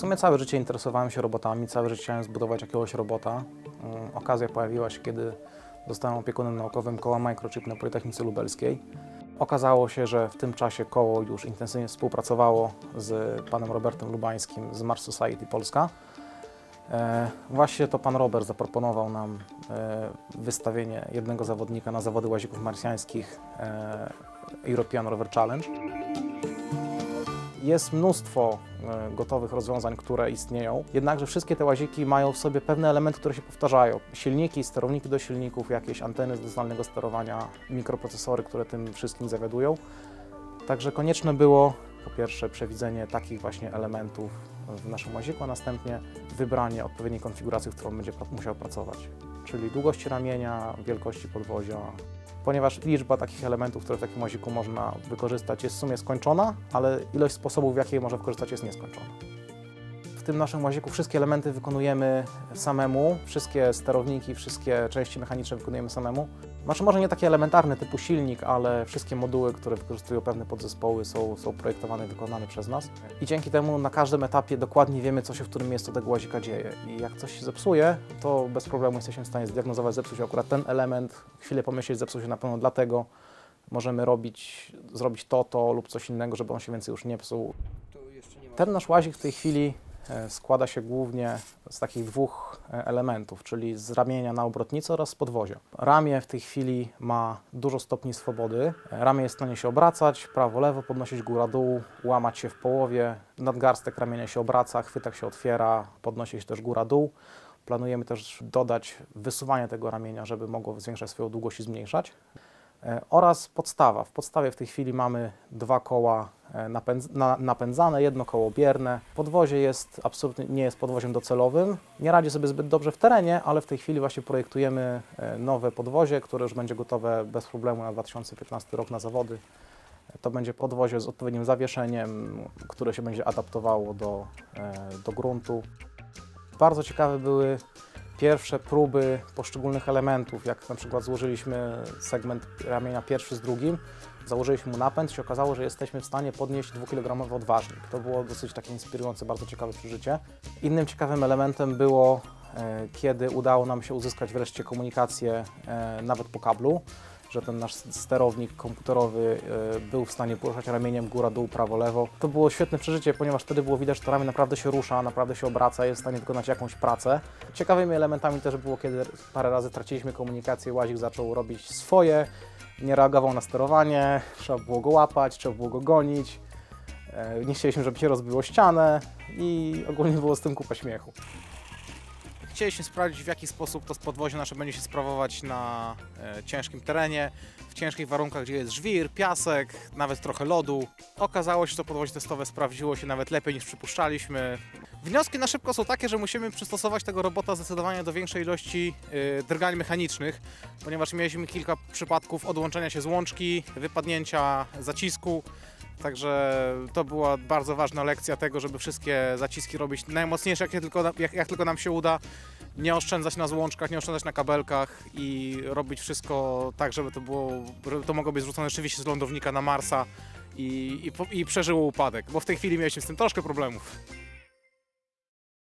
sumie całe życie interesowałem się robotami, całe życie chciałem zbudować jakiegoś robota. Mm, Okazja pojawiła się, kiedy zostałem opiekunem naukowym koła Microchip na Politechnice Lubelskiej. Okazało się, że w tym czasie koło już intensywnie współpracowało z panem Robertem Lubańskim z Mars Society Polska. E, Właśnie to pan Robert zaproponował nam e, wystawienie jednego zawodnika na zawody łazików marsjańskich e, European Rover Challenge. Jest mnóstwo e, gotowych rozwiązań, które istnieją, jednakże wszystkie te łaziki mają w sobie pewne elementy, które się powtarzają. Silniki, sterowniki do silników, jakieś anteny do zdalnego sterowania, mikroprocesory, które tym wszystkim zawiadują. Także konieczne było po pierwsze przewidzenie takich właśnie elementów w naszym łaziku, a następnie wybranie odpowiedniej konfiguracji, w którą będzie musiał pracować. Czyli długości ramienia, wielkości podwozia, ponieważ liczba takich elementów, które w takim łaziku można wykorzystać jest w sumie skończona, ale ilość sposobów, w jakie je można wykorzystać jest nieskończona. W tym naszym łaziku wszystkie elementy wykonujemy samemu, wszystkie sterowniki, wszystkie części mechaniczne wykonujemy samemu. Znaczy może nie takie elementarne typu silnik, ale wszystkie moduły, które wykorzystują pewne podzespoły są, są projektowane i wykonane przez nas. I dzięki temu na każdym etapie dokładnie wiemy, co się w którym miejscu tego łazika dzieje. I jak coś się zepsuje, to bez problemu jesteśmy w stanie zdiagnozować, zepsuł się akurat ten element, chwilę pomyśleć, zepsuł się na pewno dlatego, możemy robić, zrobić to, to lub coś innego, żeby on się więcej już nie psuł. Ten nasz łazik w tej chwili składa się głównie z takich dwóch e, elementów, czyli z ramienia na obrotnicę oraz z podwozia. Ramię w tej chwili ma dużo stopni swobody. E, Ramię jest w stanie się obracać, prawo, lewo, podnosić góra, dół, łamać się w połowie. Nadgarstek ramienia się obraca, chwytak się otwiera, podnosi się też góra, dół. Planujemy też dodać wysuwanie tego ramienia, żeby mogło zwiększać swoją długość i zmniejszać. E, oraz podstawa. W podstawie w tej chwili mamy dwa koła e, napędz na, napędzane, jedno koło bierne. Podwozie jest absolutnie nie jest podwoziem docelowym. Nie radzi sobie zbyt dobrze w terenie, ale w tej chwili właśnie projektujemy e, nowe podwozie, które już będzie gotowe bez problemu na 2015 rok na zawody. To będzie podwozie z odpowiednim zawieszeniem, które się będzie adaptowało do, do gruntu. Bardzo ciekawe były pierwsze próby poszczególnych elementów, jak na przykład złożyliśmy segment ramienia pierwszy z drugim, założyliśmy mu napęd się okazało, że jesteśmy w stanie podnieść 2-kilogramowy odważnik. To było dosyć takie inspirujące, bardzo ciekawe przeżycie. Innym ciekawym elementem było, e, kiedy udało nam się uzyskać wreszcie komunikację e, nawet po kablu, że ten nasz sterownik komputerowy e, był w stanie poruszać ramieniem góra-dół, prawo-lewo. To było świetne przeżycie, ponieważ wtedy było widać, że to ramię naprawdę się rusza, naprawdę się obraca, jest w stanie wykonać jakąś pracę. Ciekawymi elementami też było, kiedy parę razy traciliśmy komunikację, łazik zaczął robić swoje, nie reagował na sterowanie, trzeba było go łapać, trzeba było go gonić. E, Nie chcieliśmy, żeby się rozbiło ścianę i ogólnie było z tym kupa śmiechu. Chcieliśmy sprawdzić, w jaki sposób to podwozie nasze będzie się sprawować na e, ciężkim terenie, w ciężkich warunkach, gdzie jest żwir, piasek, nawet trochę lodu. Okazało się, że to podwozie testowe sprawdziło się nawet lepiej niż przypuszczaliśmy. Wnioski na szybko są takie, że musimy przystosować tego robota zdecydowanie do większej ilości y, drgań mechanicznych, ponieważ mieliśmy kilka przypadków odłączenia się z łączki, wypadnięcia zacisku. Także to była bardzo ważna lekcja tego, żeby wszystkie zaciski robić najmocniejsze, jak, tylko, jak, jak tylko nam się uda. Nie oszczędzać na złączkach, nie oszczędzać na kabelkach i robić wszystko tak, żeby to, było, żeby to mogło być zrzucone rzeczywiście z lądownika na Marsa i, i, i przeżyło upadek, bo w tej chwili mieliśmy z tym troszkę problemów.